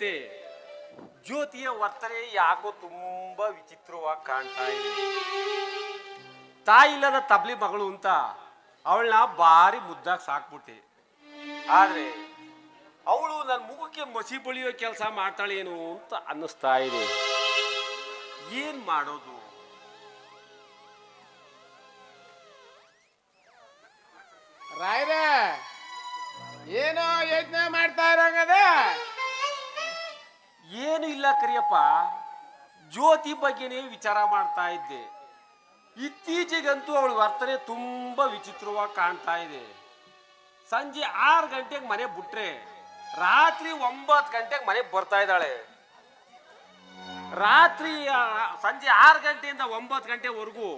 ಹೇಳಿದಂತೆ ಜ್ಯೋತಿಯ ವರ್ತನೆ ಯಾಕೋ ತುಂಬಾ ವಿಚಿತ್ರವಾಗಿ ಕಾಣ್ತಾ ಇದೆ. ತಾಯಿ ಇಲ್ಲದ ತಬ್ಲಿ ಮಗಳು ಅಂತ ಅವಳನ್ನ ಭಾರಿ ಮುದ್ದಾಗಿ ಸಾಕ್ಬಿಟ್ಟೆ. ಆದ್ರೆ ಅವಳು ನನ್ನ ಮುಖಕ್ಕೆ ಮಸಿ ಬಳಿಯೋ ಕೆಲಸ ಮಾಡ್ತಾಳೇನು ಅಂತ ಅನ್ನಿಸ್ತಾ ಇದೆ. ಏನ್ ಮಾಡೋದು? ರಾಯ್ರ, ಏನೋ ಯೋಚನೆ ಮಾಡ್ತಾ ಇರಂಗದ? ಏನು ಇಲ್ಲ ಕರಿಯಪ್ಪ. ಜ್ಯೋತಿ ಬಗ್ಗೆನೇ ವಿಚಾರ ಮಾಡ್ತಾ ಇದ್ದೆ. ಇತ್ತೀಚೆಗಂತೂ ಅವಳ ವರ್ತನೆ ತುಂಬ ವಿಚಿತ್ರವಾಗಿ ಕಾಣ್ತಾ ಇದೆ. ಸಂಜೆ ಆರು ಗಂಟೆಗೆ ಮನೆ ಬಿಟ್ರೆ ರಾತ್ರಿ ಒಂಬತ್ತು ಗಂಟೆಗೆ ಮನೆ ಬರ್ತಾ ಇದ್ದಾಳೆ. ರಾತ್ರಿ ಸಂಜೆ ಆರು ಗಂಟೆಯಿಂದ ಒಂಬತ್ತು ಗಂಟೆವರೆಗೂ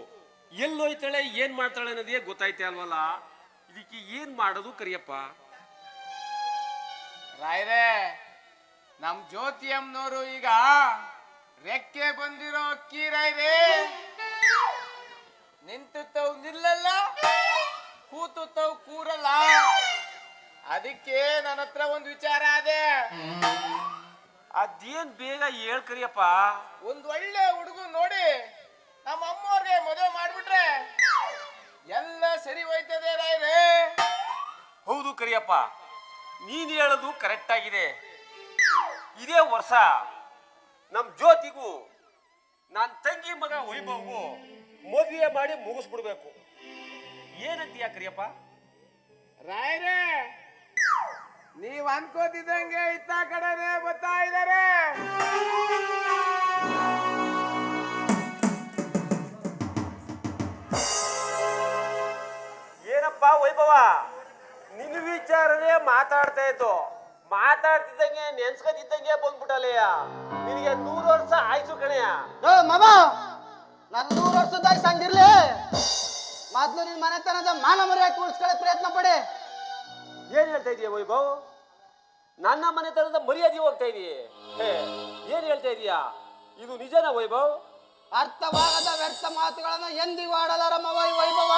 ಎಲ್ಲೋಯ್ತಾಳೆ, ಏನ್ ಮಾಡ್ತಾಳೆ ಅನ್ನೋದೇ ಗೊತ್ತಾಯ್ತೆ ಅಲ್ವಲ್ಲ? ಇದಕ್ಕೆ ಏನ್ ಮಾಡೋದು ಕರಿಯಪ್ಪ? ರಾಯ್ರೆ ನಮ್ ಜ್ಯೋತಿ ಅಮ್ಮನವರು ಈಗ ರೆಕ್ಕೆ ಬಂದಿರೋ ಅಕ್ಕಿ ರಾಯ್ರೆ ನಿಂತುತ್ತವ್ ನಿಲ್ಲಲ್ಲ ಕೂತುತ್ತವ್ ಕೂರಲ್ಲ. ಅದಕ್ಕೆ ನನ್ನ ಹತ್ರ ಒಂದು ವಿಚಾರ ಅದೇ ಅದೇನ್ ಬೇಗ ಹೇಳ್ಕರಿಯಪ್ಪ? ಒಂದ್ ಒಳ್ಳೆ ಹುಡುಗ ನೋಡಿ ನಮ್ಮ ಅಮ್ಮವ್ರಿಗೆ ಮದುವೆ ಮಾಡ್ಬಿಟ್ರೆ ಎಲ್ಲ ಸರಿ ಹೋಯ್ತದೆ ರಾಯ್ರೆ. ಹೌದು ಕರಿಯಪ್ಪ ನೀನ್ ಹೇಳೋದು ಕರೆಕ್ಟ್ ಆಗಿದೆ. ಇದೇ ವರ್ಷ ನಮ್ಮ ಜ್ಯೋತಿಗೂ ನನ್ನ ತಂಗಿ ಮಗ ವೈಭವಗೂ ಮದುವೆ ಮಾಡಿ ಮುಗಿಸ್ಬಿಡ್ಬೇಕು. ಏನಂತೀಯ ಕರಿಯಪ್ಪ? ರಾಯರೇ ನೀವ್ ಅನ್ಕೋತಿದ್ದಂಗೆ ಇತ್ತ ಕಡೆನೆ ಬರ್ತಾ ಇದಾರೆ ಏನಪ್ಪ ವೈಭವ? ನಿನ್ನ ವಿಚಾರನೇ ಮಾತಾಡ್ತಾ ಇತ್ತು ಮಾತಾಡ್ತಿದ್ದಂಗೆ ನೆನ್ಸ್ಕೊತಿದ್ದಂಗೆ ಬಂದ್ಬಿಟ್ಟಲೆಯ ನಿನಗೆ ನೂರು ವರ್ಷ ಆಯ್ತು ಕಣೆಯ ಏ ಮಾಮ ನಾನು ನೂರು ವರ್ಷದ ಆಯ್ತು ಸಂಗಿರ್ಲಿ ಮೊದ್ಲು ನಿನ್ ಮನೆತನದ ಮಾನ ಮರ್ಯಾದೆ ಉಳಿಸ್ಕೊಳ್ಳೋ ಪ್ರಯತ್ನ ಪಡಿ. ಏನ್ ಹೇಳ್ತಾ ಇದೀಯ ವೈಭವ್? ನನ್ನ ಮನೆತನದ ಮರ್ಯಾದೆ ಹೋಗ್ತಾ ಇದೀಯ. ಹೇ ಏನ್ ಹೇಳ್ತಾ ಇದೀಯಾ? ಇದು ನಿಜನಾ ವೈಭವ್? ಅರ್ಥವಾಗದ ವ್ಯರ್ಥ ಮಾತುಗಳನ್ನ ಎಂದಿಗೂ ಆಡಲಾರಮ್ಮವ ಈ ವೈಭವ.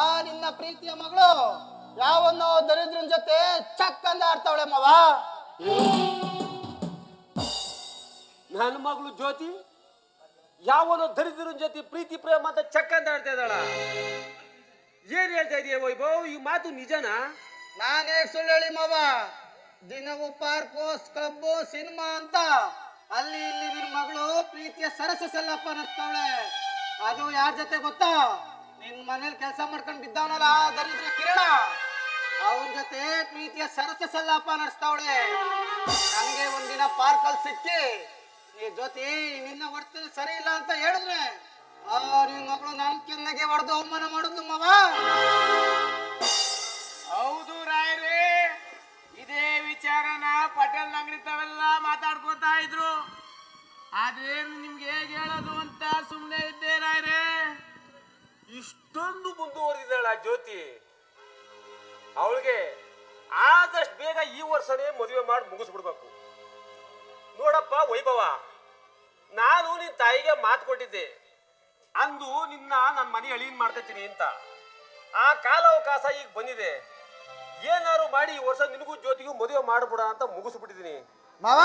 ಆ ನಿನ್ನ ಪ್ರೀತಿಯ ಮಗಳು ಯಾವನ್ನೋ ದರಿದ್ರನ ಜೊತೆ ಚಕ್ ಅಂದ ಆಡ್ತಾವಳೆ ಮವ. ನನ್ನ ಮಗಳು ಜ್ಯೋತಿ ಯಾವನೋ ದರಿದ್ರನ ಜೊತೆ ಪ್ರೀತಿ ಪ್ರೇಮ ಅಂತ ಚಕ್ ಅಂತ ಆಡ್ತಾ ಇದ್ದಾಳ. ಏನ್ ಹೇಳ್ತಾ ಇದೀಯ ವೈಭವ್ ಈ ಮಾತು ನಿಜನಾ? ನಾನೇ ಸುಳ್ಳು ಹೇಳಿ ಮವ. ದಿನವೂ ಪಾರ್ಕು ಕ್ಲಬ್ ಸಿನಿಮಾ ಅಂತ. ಅಲ್ಲಿ ಇಲ್ಲಿ ನಿನ್ ಮಗಳು ಪ್ರೀತಿಯ ಸರಸ ಸಲ್ಲಪ್ಪ ನಡ್ತಾವಳೆ ಅದು ಯಾರ ಜೊತೆ ಗೊತ್ತಾ? ನಿನ್ ಮನೇಲಿ ಕೆಲಸ ಮಾಡ್ಕೊಂಡು ಬಿದ್ದವನಲ್ಲ ದರಿದ್ರ ಕಿರಣ. ಅವನ ಜೊತೆ ಪ್ರೀತಿಯ ಸರಸ ಸಲ್ಲಪ್ಪ ನಡೆಸ್ತಾವಳೆ. ನನಗೆ ಒಂದಿನ ಪಾರ್ಕಲ್ಲಿ ಸಿಕ್ಕಿ ನೀ ಜೊತೆ ನಿನ್ನ ವರ್ತನೆ ಸರಿ ಇಲ್ಲ ಅಂತ ಹೇಳಿದ್ರೆ ಆ ನಿನ್ ಮಗಳು ನನ್ ಕೆನ್ನಗೆ ಹೊಡೆದು ಅವಮಾನ ಮಾಡುದು ಮವ? ಹೌದು ರಾಯರೇ ಇದೇ ವಿಚಾರನ ಪಟೇಲ್ ಅಂಗಡಿ ತಾವೆಲ್ಲ ಮಾತಾಡ್ಕೋತಾ ಇದ್ರು. ಅದೇನು ನಿಮ್ಗೆ ಹೇಗೆ ಹೇಳೋದು ಅಂತ ಸುಮ್ಮನೆ ಇದ್ದೆ ರಾಯ್ರೆ. ಇಷ್ಟೊಂದು ಮುಂದುವರೆದಿದ್ದಾಳ ಜ್ಯೋತಿ. ಅವಳಿಗೆ ಆದಷ್ಟು ಬೇಗ ಈ ವರ್ಷನೇ ಮದುವೆ ಮಾಡಿ ಮುಗಿಸ್ಬಿಡ್ಬೇಕು. ನೋಡಪ್ಪ ವೈಭವ, ನಾನು ನಿನ್ನ ತಾಯಿಗೆ ಮಾತು ಕೊಟ್ಟಿದ್ದೆ. ಅಂದು ನಿನ್ನ ನನ್ನ ಮನೆ ಅಳೀನ್ ಮಾಡ್ತೀನಿ ಅಂತ. ಆ ಕಾಲಾವಕಾಶ ಈಗ ಬಂದಿದೆ. ಏನಾದ್ರು ಮಾಡಿ ಈ ವರ್ಷ ನಿನಗೂ ಜ್ಯೋತಿಗೂ ಮದುವೆ ಮಾಡ್ಬಿಡ ಅಂತ ಮುಗಿಸ್ಬಿಟ್ಟಿದ್ದೀನಿ ಮಾವ!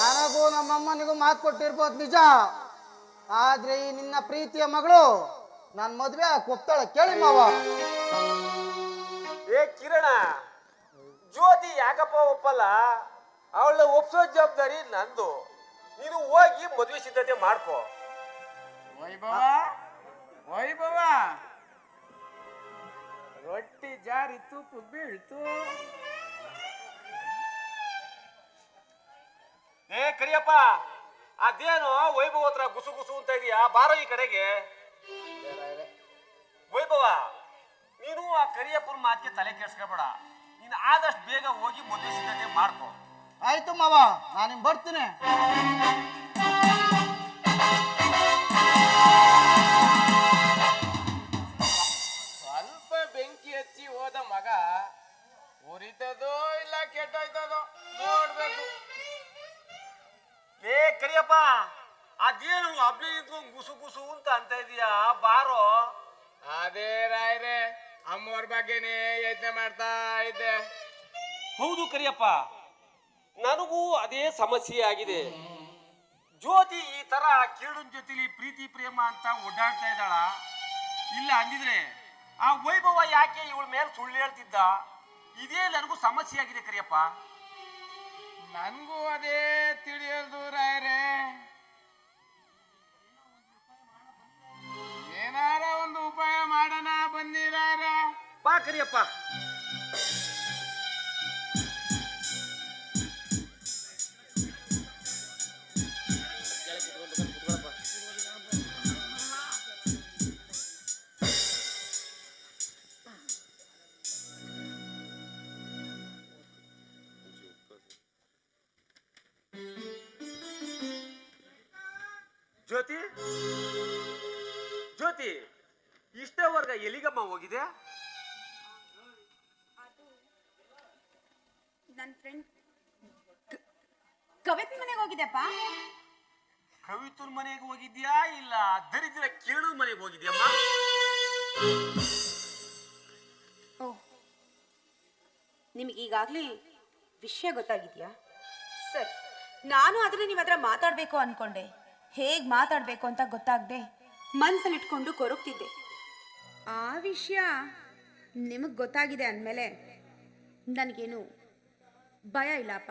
ನನಗೂ ನಮ್ಮಮ್ಮನಿಗೂ ಮಾತು ಕೊಟ್ಟಿರ್ಬೋದು ನಿಜ. ಆದ್ರೆ ಈ ನಿನ್ನ ಪ್ರೀತಿಯ ಮಗಳು ನನ್ನ ಮದ್ವೆ ಕೊಪ್ತಾಳ ಕೇಳಿ ಮಾವ. ಏ ಕಿರಣ ಜ್ಯೋತಿ ಯಾಕಪ್ಪ ಒಪ್ಪಲ್ಲ? ಅವಳ ಒಪ್ಸೋ ಜವಾಬ್ದಾರಿ ನಂದು. ನೀನು ಹೋಗಿ ಮದುವೆ ಸಿದ್ಧತೆ ಮಾಡ್ಕೋ. ವೈಭವ ವೈಭವ. ರೊಟ್ಟಿ ಜಾರಿತ್ತು ಬೀಳ್ತು ಏ ಕರಿಯಪ್ಪ ಅದೇನು ವೈಭವ ಹತ್ರ ಗುಸು ಗುಸು ಅಂತ ಇದೀಯಾ? ಬಾರೋ ಈ ಕಡೆಗೆ. ವೈಭವ ನೀನು ಆ ಕರಿಯಪ್ಪನ ಮಾತಿಗೆ ತಲೆ ಕೆಡ್ಸ್ಕೊಬೇಡ. ನೀನು ಆದಷ್ಟು ಬೇಗ ಹೋಗಿ ಮದುವೆ ಸಿದ್ಧತೆ ಮಾಡ್ಕೋ. ಆಯ್ತು ಮಾವ ನಾನು ಬರ್ತೀನಿ. ಸ್ವಲ್ಪ ಬೆಂಕಿ ಹಚ್ಚಿ ಹೋದ ಮಗ ಉರಿತದೋ ಇಲ್ಲ ಕೆಟ್ಟೋಯ್ತದೋ ನೋಡ್ಬೇಕು. ಏ ಕರಿಯಪ್ಪ ಅದೇನು ಅಬ್ಲಿ ನಿಂತ್ಕೊಂಡು ಗುಸು ಗುಸು ಅಂತ ಅಂತ ಇದೀಯಾ? ಬಾರೋ. ಅದೇ ರಾಯ್ರೆ ಅಮ್ಮವ್ರ ಬಗ್ಗೆನೇ ಯೋಚನೆ ಮಾಡ್ತಾ ಇದ್ದೆ. ಹೌದು ಕರಿಯಪ್ಪ. ನನಗೂ ಅದೇ ಸಮಸ್ಯೆ ಆಗಿದೆ ಜ್ಯೋತಿ ಈ ತರ ಕಿರಣನ್ ಜೊತೆಲಿ ಪ್ರೀತಿ ಪ್ರೇಮ ಅಂತ ಓಡಾಡ್ತಾ ಇದ್ದಾಳ. ಇಲ್ಲ ಅಂದಿದ್ರೆ ಆ ವೈಭವ ಯಾಕೆ ಇವಳ ಮೇಲೆ ಸುಳ್ಳು ಹೇಳ್ತಿದ್ದ? ಇದೇ ನನಗೂ ಸಮಸ್ಯೆ ಆಗಿದೆ ಕರಿಯಪ್ಪ. ನನಗೂ ಅದೇ ತಿಳಿಯಲ್ದು ರಾಯರೇ. ಏನಾರ ಒಂದು ಉಪಾಯ ಮಾಡೋಣ ಬನ್ನಿ ರಾಯರ ಬಾ ಕರಿಯಪ್ಪ. ಹೋಗಿದೆ ನನ್ನ ಫ್ರೆಂಡ್ ಕವಿತ್ ಮನೆಗೆ ಹೋಗಿದ್ದೆಪ್ಪ ಕವಿತುರ್ ಮನೆಗೆ ಹೋಗಿದ್ಯಾ ಇಲ್ಲ ದರಿದ್ರ ಕಿರಣ ಮನೆಗೆ ಹೋಗಿದ್ಯಮ್ಮ? ಓ ನಿಮಗೆ ಈಗಾಗಲೇ ವಿಷಯ ಗೊತ್ತಾಗಿದ್ಯಾ? ಸರ್ ನಾನು ಆದರೆ ನಿಮ್ಮ ಹತ್ರ ಮಾತಾಡಬೇಕು ಅನ್ಕೊಂಡೆ. ಹೇಗೆ ಮಾತಾಡಬೇಕು ಅಂತ ಗೊತ್ತಾಗದೆ ಮನಸ್ಸಲ್ಲಿಟ್ಕೊಂಡು ಕೊರಗ್ತಿದ್ದೆ. ಆ ವಿಷಯ ನಿಮಗೆ ಗೊತ್ತಾಗಿದೆ ಅಂದಮೇಲೆ ನನಗೇನು ಭಯ ಇಲ್ಲ ಅಪ್ಪ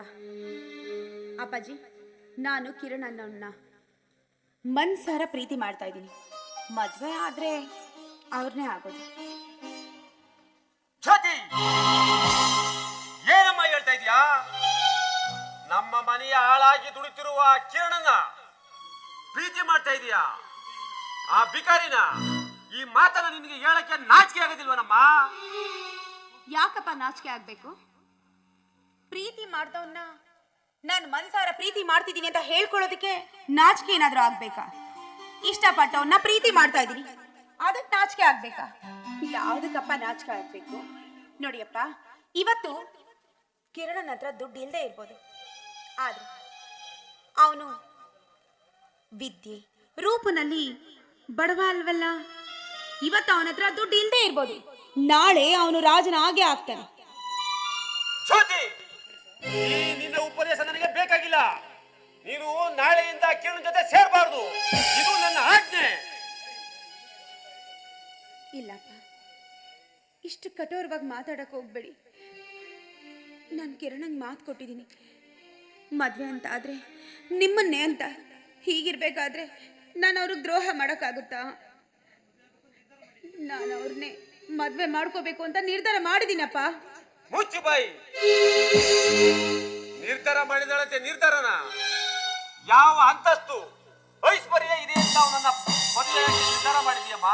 ಅಪ್ಪಾಜಿ, ನಾನು ಕಿರಣ್ ಅನ್ನೋನ್ನ ಮನ್ಸಾರ ಪ್ರೀತಿ ಮಾಡ್ತಾ ಇದ್ದೀನಿ. ಮದುವೆ ಆದರೆ ಅವ್ರನ್ನೇ ಆಗೋದು. ಜ್ಯೋತಿ, ಏನಮ್ಮ ಹೇಳ್ತಾ ಇದೀಯಾ? ನಮ್ಮ ಮನೆಯ ಹಾಳಾಗಿ ದುಡಿತಿರುವ ಕಿರಣನ ಪ್ರೀತಿ ಮಾಡ್ತಾ ಇದೀಯಾ? ಆ ಬಿಕಾರಿನ? ಈ ಮಾತನ್ನ ನಿನಗೆ ಹೇಳಕ್ಕೆ ನಾಚಿಕೆ ಆಗೋದಿಲ್ವನಮ್ಮ ಯಾಕಪ್ಪ ನಾಚಿಕೆ ಆಗ್ಬೇಕು? ಪ್ರೀತಿ ಮಾಡ್ದವನ್ನ ನಾನು ಮನ್ಸಾರ ಪ್ರೀತಿ ಮಾಡ್ತಿದ್ದೀನಿ ಅಂತ ಹೇಳ್ಕೊಳ್ಳೋದಕ್ಕೆ ನಾಚಿಕೆ ಏನಾದ್ರೂ ಆಗ್ಬೇಕಾ? ಇಷ್ಟಪಟ್ಟವನ್ನ ಪ್ರೀತಿ ಮಾಡ್ತಾ ಇದ್ದೀನಿ. ಅದಕ್ಕೆ ನಾಚಿಕೆ ಆಗ್ಬೇಕಾ? ಯಾವ್ದಕ್ಕಪ್ಪ ನಾಚಿಕೆ ಆಗ್ಬೇಕು? ನೋಡಿಯಪ್ಪ ಇವತ್ತು ಕಿರಣನ ಹತ್ರ ದುಡ್ಡು ಇಲ್ಲದೆ ಇರ್ಬೋದು. ಆದ್ರೆ ಅವನು ವಿದ್ಯೆ ರೂಪನಲ್ಲಿ ಬಡವ ಅಲ್ವಲ್ಲ? ಇವತ್ತು ಅವನ ಹತ್ರ ದುಡ್ಡು ಇಲ್ಲದೆ ಇರ್ಬೋದು. ನಾಳೆ ಅವನು ರಾಜನ ಹಾಗೆ ಆಗ್ತಾನೆ. ಈ ನಿನ್ನ ಉಪದೇಶ ನನಗೆ ಬೇಕಾಗಿಲ್ಲ. ನೀನು ನಾಳೆಯಿಂದ ಕಿರಣ್ ಜೊತೆ ಸೇರ್ಬಾರ್ದು. ಇದು ನನ್ನ ಆಜ್ಞೆ. ಇಲ್ಲಪ್ಪ ಇಷ್ಟು ಕಠೋರವಾಗಿ ಮಾತಾಡಕ್ ಹೋಗ್ಬೇಡಿ. ನಾನು ಕಿರಣಂಗೆ ಮಾತು ಕೊಟ್ಟಿದ್ದೀನಿ. ಮದುವೆ ಅಂತ ಆದರೆ ನಿಮ್ಮನ್ನೇ ಅಂತ. ಹೀಗಿರ್ಬೇಕಾದ್ರೆ ನಾನು ಅವ್ರಿಗೆ ದ್ರೋಹ ಮಾಡೋಕ್ಕಾಗುತ್ತಾ? ನಾನು ಅವ್ರನ್ನೇ ಮದುವೆ ಮಾಡ್ಕೋಬೇಕು ಅಂತ ನಿರ್ಧಾರ ಮಾಡಿದೀನಪ್ಪ. ಮುಚ್ಚು ಬಾಯಿ. ನಿರ್ಧಾರ ಮಾಡಿದಳಂತೆ ನಿರ್ಧಾರನ? ಯಾವ ಅಂತಸ್ತು? ಐಶ್ವರ್ಯ ಇದೆ ಅಂತ ಅವನನ್ನ ಮದುವೆ ನಿರ್ಧಾರ ಮಾಡಿದ್ಯಮ್ಮ?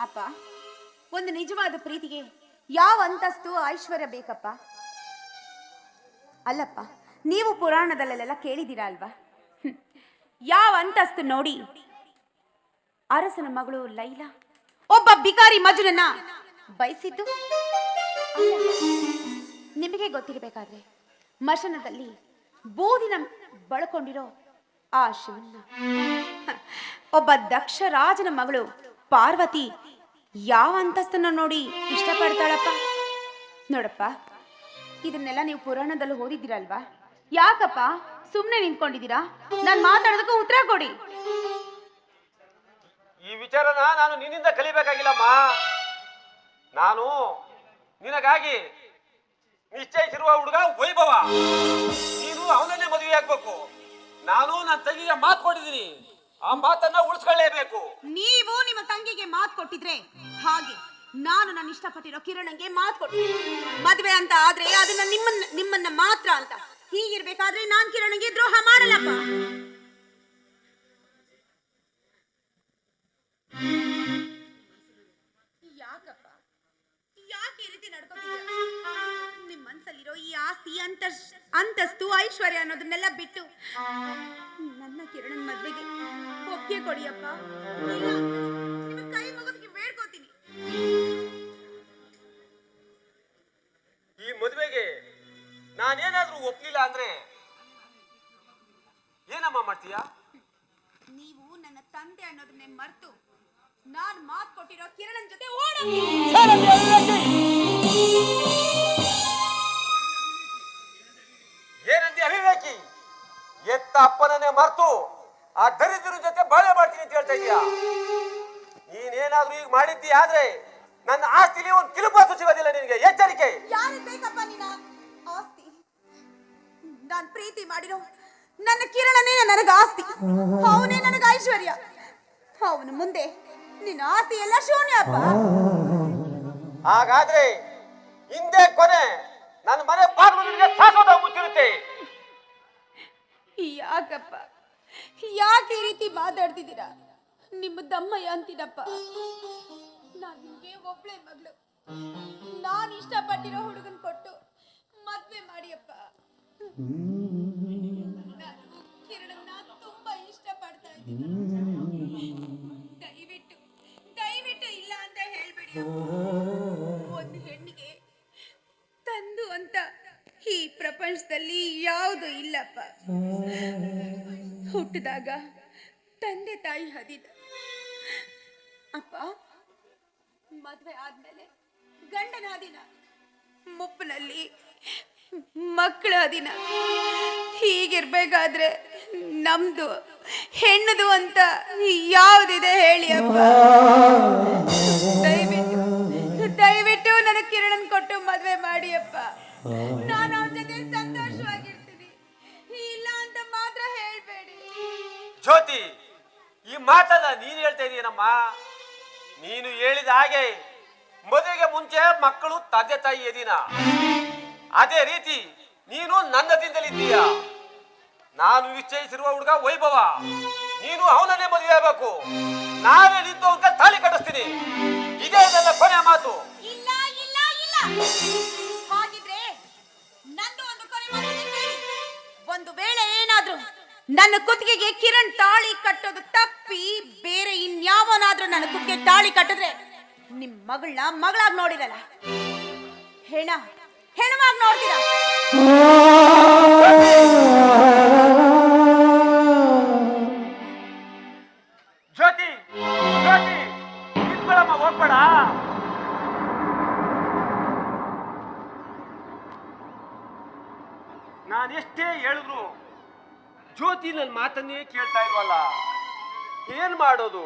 ಅಪ್ಪ ಒಂದು ನಿಜವಾದ ಪ್ರೀತಿಗೆ ಯಾವ ಅಂತಸ್ತು ಐಶ್ವರ್ಯ ಬೇಕಪ್ಪ? ಅಲ್ಲಪ್ಪ ನೀವು ಪುರಾಣದಲ್ಲೆಲ್ಲ ಕೇಳಿದ್ದೀರಾ ಅಲ್ವಾ. ಯಾವ ಅಂತಸ್ತು ನೋಡಿ ಅರಸನ ಮಗಳು ಲೈಲಾ. ಒಬ್ಬ ಬಿಕಾರಿ ಮಜುನನ್ನ ಬಯಸಿದ್ದು? ನಿಮಗೆ ಗೊತ್ತಿರಬೇಕಾದ್ರೆ, ಮಶನದಲ್ಲಿ ಬೂದಿನ ಬಳಕೊಂಡಿರೋ ಆ ಶಿವನ್ನ ಒಬ್ಬ ದಕ್ಷ ರಾಜನ ಮಗಳು ಪಾರ್ವತಿ ಯಾವ ಅಂತಸ್ತನ್ನ ನೋಡಿ ಇಷ್ಟಪಡ್ತಾಳಪ್ಪ? ನೋಡಪ್ಪ, ಇದನ್ನೆಲ್ಲ ನೀವು ಪುರಾಣದಲ್ಲಿ ಓದಿದ್ದೀರಲ್ವಾ? ಯಾಕಪ್ಪ ಸುಮ್ಮನೆ ನಿಂತ್ಕೊಂಡಿದ್ದೀರಾ? ನಾನು ಮಾತಾಡೋದಕ್ಕೂ ಉತ್ತರ ಕೊಡಿ. ಈ ವಿಚಾರನ ನಾನು ನಿನ್ನಿಂದ ಕಲಿಬೇಕಾಗಿಲ್ಲಮ್ಮ. ನಾನು ನಿನಗಾಗಿ ನಿಶ್ಚಯಿಸಿರುವ ಹುಡುಗ ವೈಭವ. ನೀನು ಅವನನ್ನೇ ಮದುವೆ ಆಗ್ಬೇಕು. ನಾನು ನನ್ನ ತಂಗಿಗೆ ಮಾತು ಕೊಟ್ಟಿದ್ದೀನಿ. ಆ ಮಾತನ್ನ ಉಳಿಸ್ಕೊಳ್ಳೇಬೇಕು. ನೀವು ನಿಮ್ಮ ತಂಗಿಗೆ ಮಾತು ಕೊಟ್ಟಿದ್ರೆ ಹಾಗೆ ನಾನು ನನ್ನ ಇಷ್ಟಪಟ್ಟಿರೋ ಕಿರಣಂಗೆ ಮಾತು ಕೊಟ್ಟಿದ್ದೀನಿ. ಮದುವೆ ಅಂತ ಆದ್ರೆ ಅದನ್ನ ನಿಮ್ಮನ್ನ ನಿಮ್ಮನ್ನ ಮಾತ್ರ ಅಂತ. ಹೀಗಿರ್ಬೇಕಾದ್ರೆ ನಾನ್ ಕಿರಣಂಗೆ ದ್ರೋಹ ಮಾಡಲ್ಲಪ್ಪ. ಯಾಕಪ್ಪ? ಯಾಕೆ ಈ ರೀತಿ ನಡ್ಕೋತಿದ್ದೀರಾ ನಿಮ್ಮ ಮನ್ಸಲ್ಲಿರೋ ಈ ಆಸ್ತಿ ಅಂತ ಅಂತಸ್ತು ಐಶ್ವರ್ಯ ಅನ್ನೋದನ್ನೆಲ್ಲ ಬಿಟ್ಟು ನನ್ನ ಕಿರಣನ್ ಮದ್ವೆಗೆ ಒಪ್ಪಿಗೆ ಕೊಡಿಯಪ್ಪ. ಇಲ್ಲ, ಕೈ ಮುಗಿದಕ್ಕೆ ಬೇಡ್ಕೋತೀನಿ. ಈ ಮದುವೆಗೆ ನಾನೇನಾದ್ರೂ ಒಪ್ಲಿಲ್ಲ ಅಂದ್ರೆ ಏನಮ್ಮ ಮಾಡ್ತೀಯಾ? ನೀವು ನನ್ನ ತಂದೆ ಅನ್ನೋದನ್ನೇ ಮರ್ತು ನಾನು ಮಾತು ಕೊಟ್ಟಿರೋ ಕಿರಣನ್ ಜೊತೆ ಏನಂದಿ ಅಭಿವೇಕಿ? ಎತ್ತ ಅಪ್ಪನನ್ನೇ ಮರ್ತು ಆ ದರಿದ್ರ ಜೊತೆ ಬಾಳೆ ಮಾಡ್ತೀನಿ ಅಂತ ಹೇಳ್ತಾ ಇದೀಯಾ ನೀನೇನಾದ್ರೂ ಈಗ ಮಾಡಿದ್ದೀಯ ಆದ್ರೆ ನನ್ನ ಆಸ್ತಿಲಿ ಒಂದು ಕಿಲುಪಾಸು ಸಿಗೋದಿಲ್ಲ ನಿನಗೆ. ಎಚ್ಚರಿಕೆ. ಯಾರಿಗೆ ಬೇಕಪ್ಪ ಆಸ್ತಿ. ನಾನು ಪ್ರೀತಿ ಮಾಡಿರೋ ನನ್ನ ಕಿರಣನೇ ನನಗೆ ಆಸ್ತಿ. ಅವನೇ ನನಗೆ ಐಶ್ವರ್ಯ. ಅವನು ಮುಂದೆ ನಿನ್ನ ಆಸ್ತಿ ಎಲ್ಲ ಶೂನ್ಯ ಅಪ್ಪ ಹಾಗಾದ್ರೆ ಹಿಂದೆ ಕೊನೆ ನನ್ನ ಮನೆ ಬಾಗಿಲು ನಿನಗೆ ಶಾಶ್ವತ ಮುಚ್ಚಿರುತ್ತೆ ಯಾಕಪ್ಪ? ಯಾಕೆ ಈ ರೀತಿ ಮಾತಾಡ್ತಿದ್ದೀರಾ? ನಿಮ್ಮ ದಮ್ಮಯ್ಯ ಅಂತೀನಪ್ಪ ನಾನು ನಿಮಗೆ ಒಬ್ಳೆ ಮಗಳು. ನಾನು ಇಷ್ಟಪಟ್ಟಿರೋ ಹುಡುಗನ್ ಕೊಟ್ಟು ಮದ್ವೆ ಮಾಡಿಯಪ್ಪ. ನಾನು ಕಿರಣನ್ನ ತುಂಬಾ ಇಷ್ಟಪಡ್ತಾ ಇದ್ದೀನಿ. ಹುಟ್ಟಿದಾಗ ತಂದೆ ತಾಯಿ ಹದಿದ. ಅಪ್ಪ, ಮದುವೆ ಆದ್ಮೇಲೆ ಗಂಡನ ದಿನ ಮುಪ್ಪಿನಲ್ಲಿ ಮಕ್ಕಳ ದಿನ. ಹೀಗಿರ್ಬೇಕಾದ್ರೆ ನಮ್ದು, ಹೆಣ್ಣದು ಅಂತ ಯಾವುದಿದೆ ಹೇಳಿ ಅಪ್ಪ. ದಯವಿಟ್ಟು ದಯವಿಟ್ಟು ನನಗೆ ಕಿರಣನ್ ಕೊಟ್ಟು ಮದುವೆ ಮಾಡಿ ಅಪ್ಪ. ಜ್ಯೋತಿ, ಈ ಮಾತನ್ನ ನೀನು ಹೇಳ್ತಾ ಇದೀನಮ್ಮ ನೀನು ಹೇಳಿದ ಹಾಗೆ ಮದುವೆಗೆ ಮುಂಚೆ ಮಕ್ಕಳು ತಂದೆ ತಾಯಿ ಎದಿನ. ಅದೇ ರೀತಿ ನೀನು ನನ್ನ ದಿನದಲ್ಲಿದ್ದೀಯ ನಾನು ನಿಶ್ಚಯಿಸಿರುವ ಹುಡುಗ ವೈಭವ. ನೀನು ಅವನನ್ನೇ ಮದುವೆ ಆಗಬೇಕು. ನಾನೇ ನಿಂತು ಅಂತ ತಾಳಿ ಕಟ್ಟಿಸ್ತೀನಿ. ಇದೇ ನನ್ನ ಕೊನೆ ಮಾತು. ಇಲ್ಲ ಒಂದು ವೇಳೆ ನನ್ನ ಕುತ್ತಿಗೆಗೆ ಕಿರಣ್ ತಾಳಿ ಕಟ್ಟೋದು ತಪ್ಪಿ, ಬೇರೆ ಇನ್ಯಾವನಾದ್ರೂ ನನ್ನ ಕುತ್ತಿಗೆ ತಾಳಿ ಕಟ್ಟಿದ್ರೆ ನಿಮ್ ಮಗಳನ್ನ ಮಗಳಾಗಿ ನೋಡಿದಲ್ಲ ಹೆಣ ಹೆಣವಾಗಿ ನೋಡಿದ ಜ್ಯೋತಿ ಜ್ಯೋತಿ ಹೋಗ್ಬೇಡ. ನಾನು ಎಷ್ಟೇ ಹೇಳಿದ್ರು ಜ್ಯೋತಿ ನನ್ನ ಮಾತನ್ನೇ ಕೇಳ್ತಾ ಇಲ್ವಲ್ಲ? ಏನ್ ಮಾಡೋದು?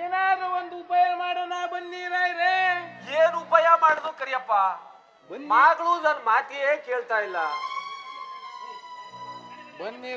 ಏನಾದ್ರೂ ಒಂದು ಉಪಾಯ ಮಾಡೋಣ ಬನ್ನಿ ರಾಯ್ರೆ. ಏನು ಉಪಾಯ ಮಾಡುದು ಕರಿಯಪ್ಪ? ಮಗಳು ನನ್ನ ಮಾತಿಯೇ ಕೇಳ್ತಾ ಇಲ್ಲ. ಬನ್ನಿ